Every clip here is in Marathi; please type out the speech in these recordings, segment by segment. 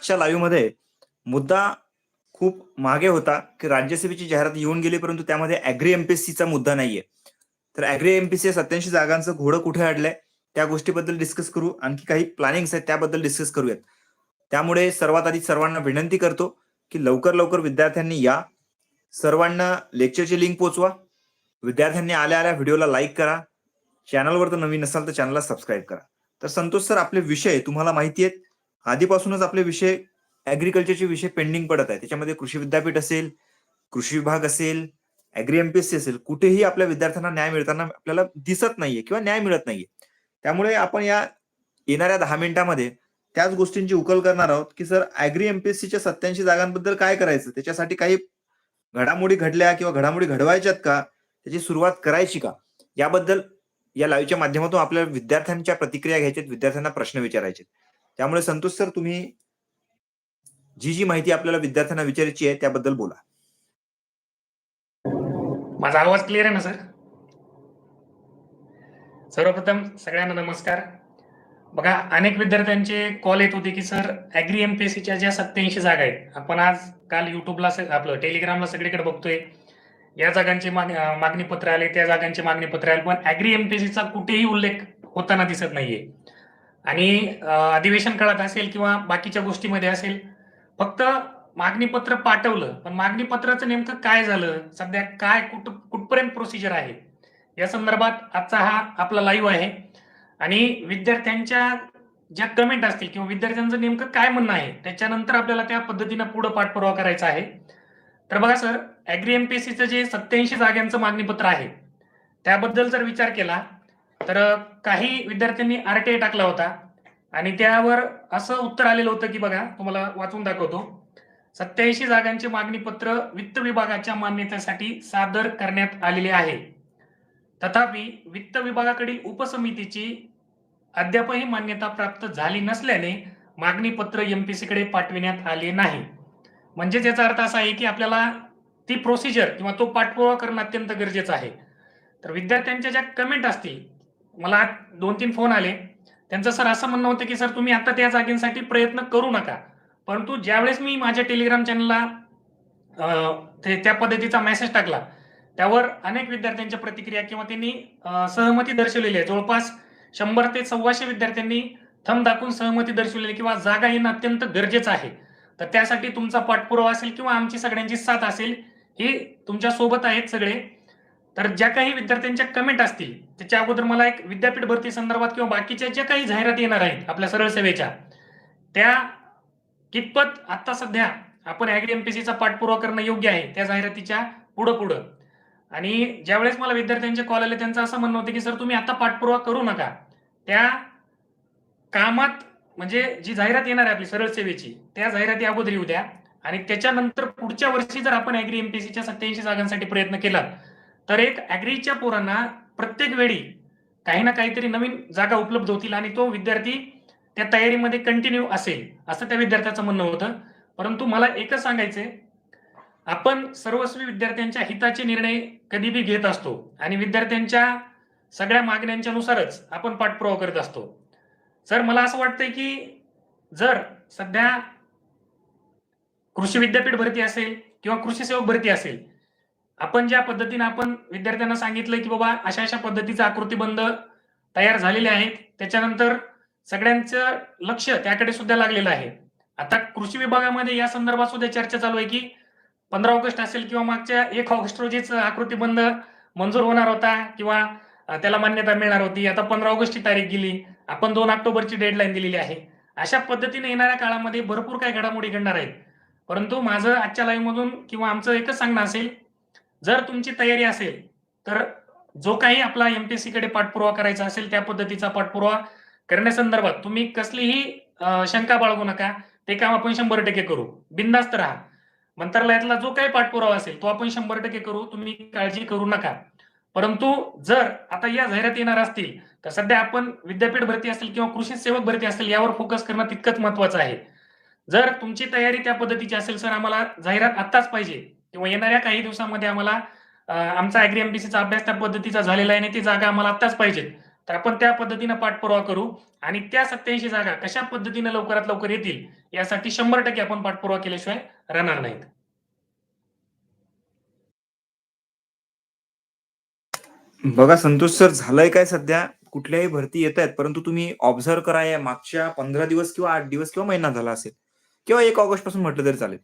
आजच्या लाईव्हमध्ये मुद्दा खूप मागे होता की राज्यसभेची जाहिरात येऊन गेली परंतु त्यामध्ये अॅग्री एमपीएससीचा मुद्दा नाहीये. तर अॅग्री एमपीसी सत्याऐंशी जागांचं घोडं कुठे अडलंय त्या गोष्टीबद्दल डिस्कस करू. आणखी काही प्लॅनिंग्स आहेत त्याबद्दल डिस्कस करूयात. त्यामुळे सर्वात आधी सर्वांना विनंती करतो की लवकर लवकर विद्यार्थ्यांनी या. सर्वांना लेक्चरची लिंक पोचवा. विद्यार्थ्यांनी आल्या आल्या व्हिडिओला लाईक करा. चॅनलवर तर नवीन असाल तर चॅनलला सबस्क्राईब करा. तर संतोष सर आपले विषय तुम्हाला माहिती आहेत. आधीपासूनच आपले विषय ऍग्रिकल्चरचे विषय पेंडिंग पडत आहे त्याच्यामध्ये कृषी विद्यापीठ असेल कृषी विभाग असेल अॅग्री एमपीएससी असेल कुठेही आपल्या विद्यार्थ्यांना न्याय मिळताना आपल्याला दिसत नाहीये किंवा न्याय मिळत नाहीये. त्यामुळे आपण या येणाऱ्या दहा मिनिटांमध्ये त्याच गोष्टींची उकल करणार आहोत की सर अॅग्री एमपीएससीच्या सत्याऐंशी जागांबद्दल काय करायचं? त्याच्यासाठी काही घडामोडी घडल्या किंवा घडामोडी घडवायच्यात का? त्याची सुरुवात करायची का? याबद्दल या लाईव्हच्या माध्यमातून आपल्या विद्यार्थ्यांच्या प्रतिक्रिया घ्यायच्यात विद्यार्थ्यांना प्रश्न विचारायचे त्यामुळे संतोष सर तुम्ही जी जी माहिती आपल्याला विद्यार्थ्यांना विचारायची आहे त्याबद्दल बोला. माझा आवाज क्लिअर आहे ना सर? सर्वप्रथम सगळ्यांना नमस्कार. बघा अनेक विद्यार्थ्यांचे कॉल येत होते की सर अॅग्री एमपीएससीच्या ज्या सत्याऐंशी जागा आहेत आपण आज काल युट्यूबला आपलं टेलिग्रामला सगळीकडे बघतोय. या जागांची माग- मागणी पत्र आले त्या जागांची मागणी पत्र आले पण अॅग्री एमपीएससीचा कुठेही उल्लेख होताना दिसत नाहीये. आणि अधिवेशन काळात असेल किंवा बाकीच्या गोष्टीमध्ये असेल फक्त मागणी पत्र पाठवलं. पण मागणी पत्राचं नेमकं काय झालं? सध्या काय कुठ कुठपर्यंत प्रोसिजर आहे? या संदर्भात आजचा हा आपला लाईव्ह आहे. आणि विद्यार्थ्यांच्या ज्या कमेंट असतील किंवा विद्यार्थ्यांचं नेमकं काय म्हणणं आहे त्याच्यानंतर आपल्याला त्या पद्धतीनं पुढे पाठपुरावा करायचा आहे. तर बघा सर अॅग्री एमपीएससीचं जे सत्याऐंशी जागांचं मागणीपत्र आहे त्याबद्दल जर विचार केला तर काही विद्यार्थ्यांनी आरटीआय टाकला होता. आणि त्यावर असं उत्तर आलेलं होतं की बघा तुम्हाला वाचून दाखवतो. सत्याऐंशी जागांचे मागणी पत्र वित्त विभागाच्या मान्यतेसाठी सादर करण्यात आलेले आहे. तथापि वित्त विभागाकडील उपसमितीची अद्यापही मान्यता प्राप्त झाली नसल्याने मागणी पत्र एमपीसी कडे पाठविण्यात आले नाही. म्हणजेच याचा अर्थ असा आहे की आपल्याला ती प्रोसिजर किंवा तो पाठपुरावा करणं अत्यंत गरजेचं आहे. तर विद्यार्थ्यांच्या ज्या कमेंट असतील मला दोन तीन फोन आले. त्यांचं सर असं म्हणणं होतं की सर तुम्ही आता त्या जागेसाठी प्रयत्न करू नका. परंतु ज्यावेळेस मी माझ्या टेलिग्राम चॅनलला ते त्या पद्धतीचा मेसेज टाकला त्यावर अनेक विद्यार्थ्यांच्या प्रतिक्रिया किंवा त्यांनी सहमती दर्शवलेली आहे. जवळपास शंभर ते सव्वाशे विद्यार्थ्यांनी थम दाखवून सहमती दर्शवलेली किंवा जागा येणं अत्यंत गरजेचं आहे. तर त्यासाठी तुमचा पाठपुरावा असेल किंवा आमची सगळ्यांची साथ असेल हे तुमच्यासोबत आहेत सगळे. तर ज्या काही विद्यार्थ्यांच्या कमेंट असतील त्याच्या अगोदर मला एक विद्यापीठ भरती संदर्भात किंवा बाकीच्या ज्या काही जाहिराती येणार आहेत आपल्या सरळ सेवेच्या त्या कितपत आता सध्या आपण ऍग्री एमपीसीचा पाठपुरावा करणं योग्य आहे त्या जाहिरातीच्या पुढं पुढं. आणि ज्यावेळेस मला विद्यार्थ्यांचे कॉल आले त्यांचं असं म्हणणं होतं की सर तुम्ही आता पाठपुरावा करू नका. त्या कामात म्हणजे जी जाहिरात येणार आहे आपली सरळ सेवेची त्या जाहिराती अगोदर येऊ द्या. आणि त्याच्यानंतर पुढच्या वर्षी जर आपण ऍग्री एमपीसीच्या सत्याऐंशी जागांसाठी प्रयत्न केला तर एक ऍग्रीच्या पोरांना प्रत्येक वेळी काही ना काहीतरी नवीन जागा उपलब्ध होतील आणि तो विद्यार्थी त्या तयारीमध्ये कंटिन्यू असेल असं त्या विद्यार्थ्याचं म्हणणं होतं. परंतु मला एकच सांगायचंय आपण सर्वस्वी विद्यार्थ्यांच्या हिताचे निर्णय कधी बी घेत असतो आणि विद्यार्थ्यांच्या सगळ्या मागण्यांच्या नुसारच आपण पाठपुरावा करत असतो. सर मला असं वाटतंय की जर सध्या कृषी विद्यापीठ भरती असेल किंवा कृषी सेवक भरती असेल आपण ज्या पद्धतीने आपण विद्यार्थ्यांना सांगितलं की बाबा अशा अशा पद्धतीचा आकृतीबंध तयार झालेले आहेत त्याच्यानंतर सगळ्यांचं लक्ष त्याकडे सुद्धा लागलेलं आहे. आता कृषी विभागामध्ये या संदर्भात सुद्धा चर्चा चालू आहे की पंधरा ऑगस्ट असेल किंवा मागच्या एक ऑगस्ट रोजीच आकृतीबंध मंजूर होणार होता किंवा त्याला मान्यता मिळणार होती. आता पंधरा ऑगस्टची तारीख गेली आपण दोन ऑक्टोबरची डेडलाईन दिलेली आहे. अशा पद्धतीने येणाऱ्या काळामध्ये भरपूर काही घडामोडी घडणार आहेत. परंतु माझं आजच्या लाईव्ह मधून किंवा आमचं एकच सांगणं असेल जर तुमची तयारी असेल तर जो काही आपला एमपीएससी कडे पाठपुरावा करायचा असेल त्या पद्धतीचा पाठपुरावा करण्यासंदर्भात तुम्ही कसलीही शंका बाळगू नका. ते काम आपण शंभर टक्के करू. बिंदास्त राहा. मंत्रालयातला जो काही पाठपुरावा असेल तो आपण शंभर टक्के करू. तुम्ही काळजी करू नका. परंतु जर आता या जाहिरात येणार असतील तर सध्या आपण विद्यापीठ भरती असेल किंवा कृषी सेवक भरती असेल यावर फोकस करणं तितकंच महत्वाचं आहे. जर तुमची तयारी त्या पद्धतीची असेल सर आम्हाला जाहिरात आत्ताच पाहिजे. किंवा येणाऱ्या काही दिवसामध्ये आम्हाला आमचा अॅग्री एमपीसीचा अभ्यास त्या पद्धतीचा झालेला आहे आणि ती जागा आम्हाला आत्ताच पाहिजेत तर आपण त्या पद्धतीनं पाठपुरावा करू आणि त्या सत्याऐंशी जागा कशा पद्धतीने लवकरात लवकर येतील यासाठी शंभर टक्के आपण पाठपुरावा केल्याशिवाय राहणार नाहीत. बघा संतोष सर झालंय काय सध्या? कुठल्याही भरती येत आहेत परंतु तुम्ही ऑब्झर्व करा या मागच्या पंधरा दिवस किंवा आठ दिवस किंवा महिना झाला असेल किंवा एक ऑगस्टपासून म्हटलं तरी चालेल.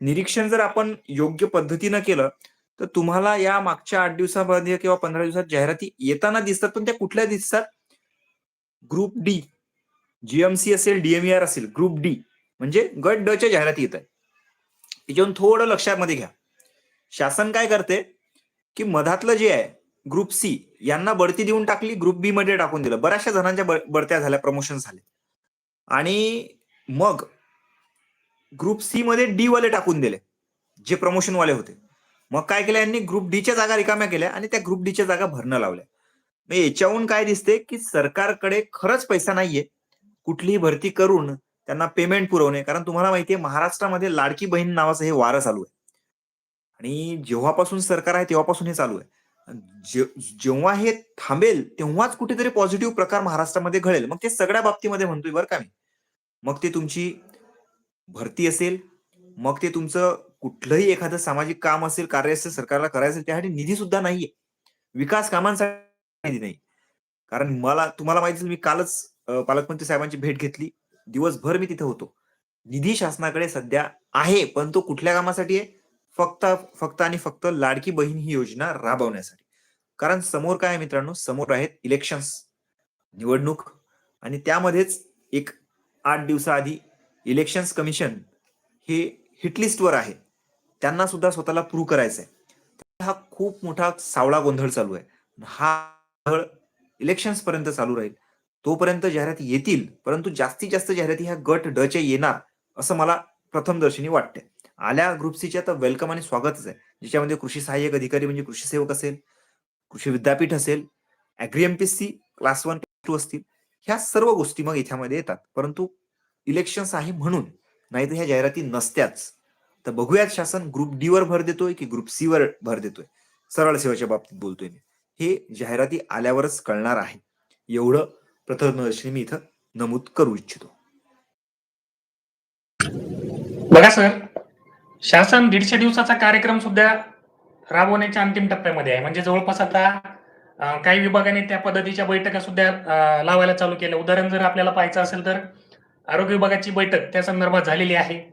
निरीक्षण जर आपण योग्य पद्धतीनं केलं तर तुम्हाला या मागच्या आठ दिवसामध्ये किंवा पंधरा दिवसात जाहिराती येताना दिसतात पण त्या कुठल्या दिसतात? ग्रुप डी जीएमसी असेल डीएमईआर असेल ग्रुप डी म्हणजे गट ड च्या जाहिराती येत आहेत. त्याच्यावरून थोडं लक्षामध्ये घ्या. शासन काय करते? की मधातलं जे आहे ग्रुप सी यांना बढती देऊन टाकली ग्रुप बी मध्ये टाकून दिलं. बऱ्याचशा जणांच्या ब- बढत्या झाल्या प्रमोशन झाले. आणि मग ग्रुप सी मध्ये डी वाले टाकून दिले जे प्रमोशन वाले होते. मग काय केलं यांनी? ग्रुप डीच्या जागा रिकाम्या केल्या आणि त्या ग्रुप डीच्या जागा भरणं लावल्या. मग याच्याहून काय दिसते की सरकारकडे खरंच पैसा नाहीये. कुठलीही भरती करून त्यांना पेमेंट पुरवणे कारण तुम्हाला माहितीये महाराष्ट्रामध्ये लाडकी बहीण नावाचं हे वारं चालू आहे. आणि जेव्हापासून सरकार आहे तेव्हापासून हे चालू आहे. जेव्हा हे थांबेल तेव्हाच कुठेतरी पॉझिटिव्ह प्रकार महाराष्ट्रामध्ये घडेल. मग ते सगळ्या बाबतीमध्ये म्हणतोय बरं का मी. मग ते तुमची भरती असेल मग ते तुमचं कुठलंही एखादं सामाजिक काम असेल कार्य असेल सरकारला करायचं असेल त्यासाठी निधी सुद्धा नाहीये. विकास कामांसाठी निधी नाही. कारण मला तुम्हाला माहिती मी कालच पालकमंत्री साहेबांची भेट घेतली. दिवसभर मी तिथे होतो. निधी शासनाकडे सध्या आहे पण तो कुठल्या कामासाठी आहे? फक्त फक्त आणि फक्त लाडकी बहीण ही योजना राबवण्यासाठी. कारण समोर काय मित्रांनो? समोर आहेत इलेक्शन्स निवडणूक. आणि त्यामध्येच एक आठ दिवसाआधी इलेक्शन्स कमिशन हे हिटलिस्टवर आहे. त्यांना सुद्धा स्वतःला प्रूव्ह करायचं आहे हा खूप मोठा सावळा गोंधळ चालू आहे. हा गोंधळ इलेक्शन्स पर्यंत चालू राहील. तोपर्यंत जाहिराती येतील परंतु जास्तीत जास्त जाहिराती ह्या गट ड येणार असं मला प्रथमदर्शनी वाटते आल्या ग्रुप सीच्या तर वेलकम आणि स्वागतच आहे. ज्याच्यामध्ये कृषी सहाय्यक अधिकारी म्हणजे कृषी सेवक असेल कृषी विद्यापीठ असेल agri MPSC class one two असतील ह्या सर्व गोष्टी मग याच्यामध्ये येतात. परंतु इलेक्शन्स आहे म्हणून. नाही तर ह्या जाहिराती नसत्याच. तर बघूयात शासन ग्रुप डी वर भर देतोय की ग्रुप सी वर भर देतोय? सरळ सेवेच्या बाबतीत बोलतोय मी. हे जाहिराती आल्यावरच कळणार आहे. एवढं प्रथमदर्शनी मी इथं नमूद करू इच्छितो. बघा सर शासन दीडशे दिवसाचा कार्यक्रम सुद्धा राबवण्याच्या अंतिम टप्प्यामध्ये आहे. म्हणजे जवळपास आता काही विभागाने त्या पद्धतीच्या बैठका सुद्धा लावायला चालू केल्या. उदाहरण जर आपल्याला पाहायचं असेल तर आरोग्य विभागाची बैठक त्या संदर्भात झालेली आहे.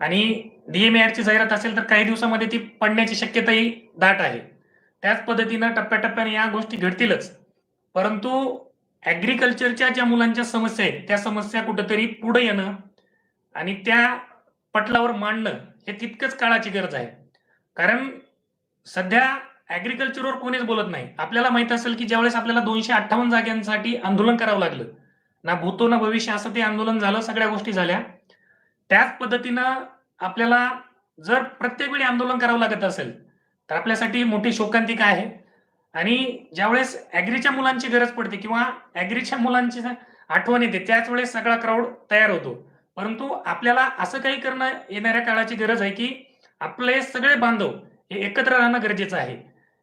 आणि DMAR जाहिरात असेल तर काही दिवसामध्ये ती पडण्याची शक्यताही दाट आहे. त्याच पद्धतीनं टप्प्याटप्प्याने या गोष्टी घडतीलच. परंतु ऍग्रिकल्चरच्या ज्या मुलांच्या समस्या आहेत त्या समस्या कुठंतरी पुढे येणं आणि त्या पटलावर मांडणं हे तितकंच काळाची गरज आहे. कारण सध्या ऍग्रिकल्चरवर कोणीच बोलत नाही. आपल्याला माहीत असेल की ज्यावेळेस आपल्याला दोनशे अठ्ठावन्न जागांसाठी आंदोलन करावं लागलं ना भूतो ना भविष्य असं ते आंदोलन झालं सगळ्या गोष्टी झाल्या. त्याच पद्धतीनं आपल्याला जर प्रत्येक वेळी आंदोलन करावं लागत असेल तर आपल्यासाठी मोठी शोकांतिका आहे. आणि ज्यावेळेस ऍग्रीच्या मुलांची गरज पडते किंवा ऍग्रीच्या मुलांची आठवण येते त्याच वेळेस सगळा क्राऊड तयार होतो. परंतु आपल्याला असं काही करणं येणाऱ्या काळाची गरज आहे की आपले सगळे बांधव हे एकत्र राहणं गरजेचं आहे.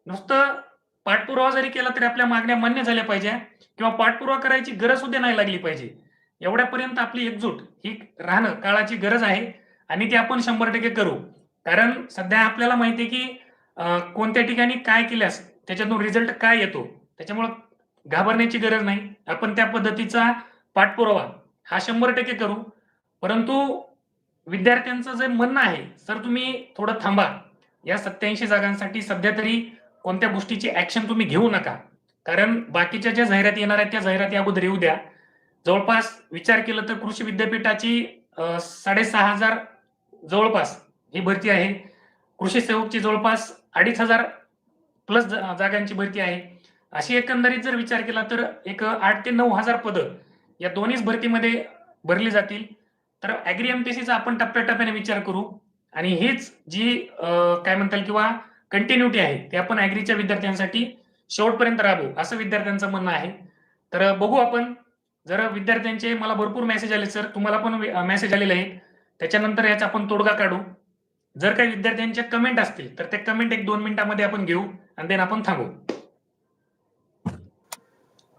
नुसतं पाठपुरावा जरी केला तरी आपल्या मागण्या मान्य झाल्या पाहिजे किंवा पाठपुरावा करायची गरज सुद्धा नाही लागली पाहिजे. एवढ्यापर्यंत आपली एकजूट ही राहणं काळाची गरज आहे आणि ती आपण शंभर टक्के करू. कारण सध्या आपल्याला माहिती आहे की कोणत्या ठिकाणी काय केल्यास त्याच्यातून रिझल्ट काय येतो? त्याच्यामुळं घाबरण्याची गरज नाही. आपण त्या पद्धतीचा पाठपुरावा हा शंभर टक्के करू. परंतु विद्यार्थ्यांचं जे म्हणणं आहे सर तुम्ही थोडं थांबा. या सत्याऐंशी जागांसाठी सध्या तरी कोणत्या गोष्टीची ऍक्शन तुम्ही घेऊ नका. कारण बाकीच्या ज्या जाहिराती येणार आहेत त्या जाहिराती अगोदर येऊ द्या. जवळपास विचार केलं तर कृषी विद्यापीठाची साडेसहा हजार जवळपास ही भरती आहे. कृषी सेवकची जवळपास अडीच हजार प्लस जागांची भरती आहे. अशी एकंदरीत जर विचार केला तर एक आठ ते नऊ हजार पदं या दोन्हीच भरतीमध्ये भरली जातील. तर ऍग्री एमपीसीचा आपण टप्प्याटप्प्याने विचार करू. आणि हीच जी काय म्हणताल किंवा कंटिन्युटी आहे. ते आपण अॅग्रीच्या विद्यार्थ्यांसाठी शेवटपर्यंत राबवू असं विद्यार्थ्यांचं म्हणणं आहे. तर बघू आपण. जर विद्यार्थ्यांचे मला भरपूर मेसेज आले सर तुम्हाला पण मेसेज आलेले आहेत. त्याच्यानंतर याचा आपण तोडगा काढू. जर काही विद्यार्थ्यांच्या कमेंट असतील तर ते कमेंट एक दोन मिनिटांमध्ये आपण घेऊ आणि देन आपण थांबू.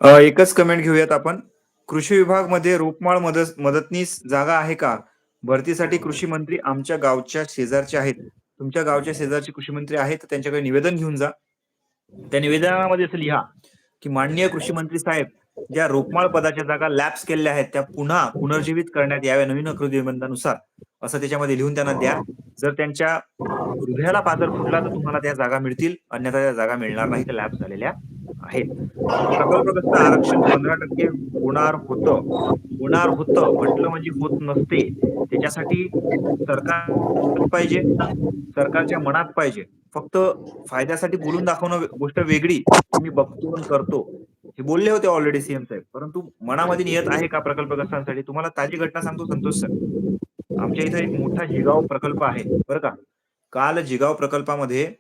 एकच कमेंट घेऊयात आपण. कृषी विभागमध्ये रोपमाळ मदत मदतनीस जागा आहे का? भरतीसाठी कृषी मंत्री आमच्या गावच्या शेजारचे आहेत. तुमच्या गावच्या शेजारचे कृषी मंत्री आहेत तर त्यांच्याकडे निवेदन घेऊन जा. त्या निवेदनामध्ये असं लिहा की माननीय कृषी मंत्री साहेब ज्या रोपमाळ पदाच्या जागा लॅप्स केलेल्या आहेत त्या पुन्हा पुनर्जीवित करण्यात याव्या नवीन कृती निबंधानुसार असं त्याच्यामध्ये लिहून त्यांना द्या. जर त्यांच्या हृदयाला पाजर फुटला तर तुम्हाला त्या जागा मिळतील. अन्यथा त्या जागा मिळणार नाही त्या लॅप्स झालेल्या. आहेत प्रकल्पग्रस्त आरक्षण पंधरा टक्के होणार होतं. होणार होतं म्हटलं म्हणजे होत नसते. त्याच्यासाठी सरकार पाहिजे. सरकारच्या मनात पाहिजे. फक्त फायद्यासाठी बोलून दाखवणं गोष्ट वेगळी. मी बघतो करतो. हे बोलले होते ऑलरेडी सीएम साहेब. परंतु मनामध्ये नियत आहे का प्रकल्पग्रस्तांसाठी? तुम्हाला ताजी घटना सांगतो संतोष सर. आमच्या इथे एक मोठा जिगाव प्रकल्प आहे. बरं का? काल जिगाव प्रकल्पामध्ये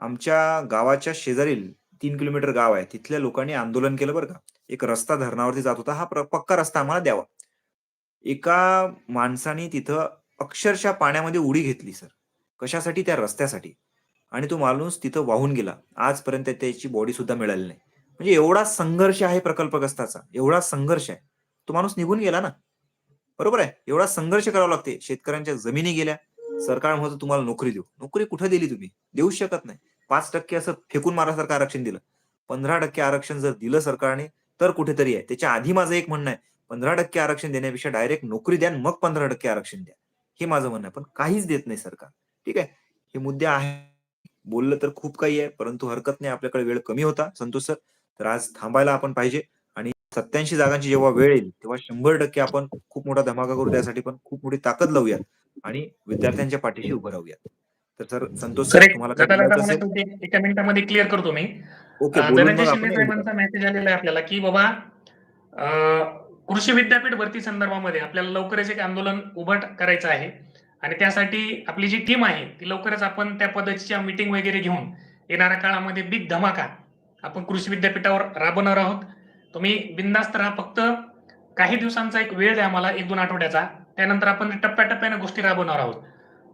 आमच्या गावाच्या शेजारील तीन किलोमीटर गाव आहे. तिथल्या लोकांनी आंदोलन केलं बरं का. एक रस्ता धरणावरती जात होता. हा प्र- पक्का रस्ता आम्हाला द्यावा. एका माणसाने तिथं अक्षरशः पाण्यामध्ये उडी घेतली सर. कशासाठी? त्या रस्त्यासाठी. आणि तो माणूस तिथं वाहून गेला. आजपर्यंत त्याची बॉडी सुद्धा मिळाली नाही. म्हणजे एवढा संघर्ष आहे प्रकल्पग्रस्ताचा. एवढा संघर्ष आहे. तो माणूस निघून गेला ना. बरोबर आहे? एवढा संघर्ष करावा लागते. शेतकऱ्यांच्या जमिनी गेल्या. सरकार म्हणतो तुम्हाला नोकरी देऊ. नोकरी कुठे दिली तुम्ही? देऊ शकत नाही. पाच टक्के असं फेकून मारासारखं आरक्षण दिलं. पंधरा टक्के आरक्षण जर दिलं सरकारने तर कुठेतरी आहे. त्याच्या आधी माझं एक म्हणणं आहे. पंधरा टक्के आरक्षण देण्यापेक्षा डायरेक्ट नोकरी द्या मग पंधरा टक्के आरक्षण द्या. हे माझं म्हणणं आहे. पण काहीच देत नाही सरकार. ठीक आहे? हे मुद्दे आहे. बोललं तर खूप काही आहे परंतु हरकत नाही. आपल्याकडे वेळ कमी होता. संतोष सर तर आज थांबायला आपण पाहिजे. आणि सत्याऐंशी जागांची जेव्हा वेळ येईल तेव्हा शंभर टक्के आपण खूप मोठा धमाका करू. त्यासाठी पण खूप मोठी ताकद लावूयात. आणि विद्यार्थ्यांच्या पाठीशी उभं राहूयात. तर सर संतोष सर एक मिनिटामध्ये क्लिअर करतो मी. धनंजय शिंदे साहेबांचा मेसेज आलेला आहे आपल्याला की बाबा कृषी विद्यापीठ भरती संदर्भामध्ये आपल्याला लवकरच एक आंदोलन उभं करायचं आहे. आणि त्यासाठी आपली जी टीम आहे ती लवकरच आपण त्या पद्धतीच्या मीटिंग वगैरे घेऊन येणाऱ्या काळामध्ये बिग धमाका आपण कृषी विद्यापीठावर राबवणार आहोत. तुम्ही बिंदास्त राहा. फक्त काही दिवसांचा एक वेळ द्या आम्हाला एक दोन आठवड्याचा. त्यानंतर आपण टप्प्याटप्प्याने गोष्टी राबवणार आहोत.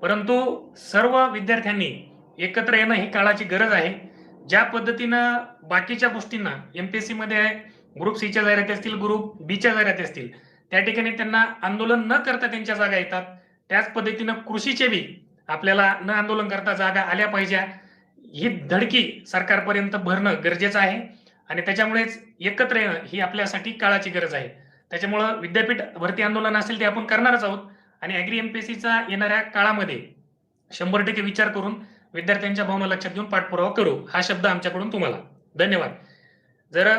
परंतु सर्व विद्यार्थ्यांनी एकत्र येणं ही काळाची गरज आहे. ज्या पद्धतीनं बाकीच्या गोष्टींना एम पी एमपीएससी मध्ये ग्रुप सीच्या जाहिराती असतील ग्रुप बीच्या जाहिराती असतील त्या ठिकाणी त्यांना आंदोलन न करता त्यांच्या जागा येतात. त्याच पद्धतीनं कृषीचे बी आपल्याला न आंदोलन करता जागा आल्या पाहिजे. ही धडकी सरकारपर्यंत भरणं गरजेचं आहे आणि त्याच्यामुळेच एकत्र येणं ही आपल्यासाठी काळाची गरज आहे. त्याच्यामुळं विद्यापीठ भरती आंदोलन असेल ते आपण करणारच आहोत. आणि अॅग्री एमपीएससीचा येणाऱ्या काळामध्ये शंभर टक्के विचार करून विद्यार्थ्यांच्या भावना लक्षात घेऊन पाठपुरावा करू हा शब्द आमच्याकडून तुम्हाला. धन्यवाद. जर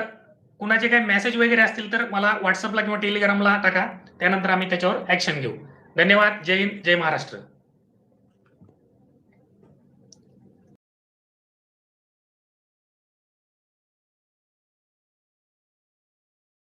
कुणाचे काही मेसेज वगैरे असतील तर मला व्हॉट्सअपला किंवा टेलिग्रामला टाका त्यानंतर आम्ही त्याच्यावर ऍक्शन घेऊ. धन्यवाद. जय हिंद जय महाराष्ट्र.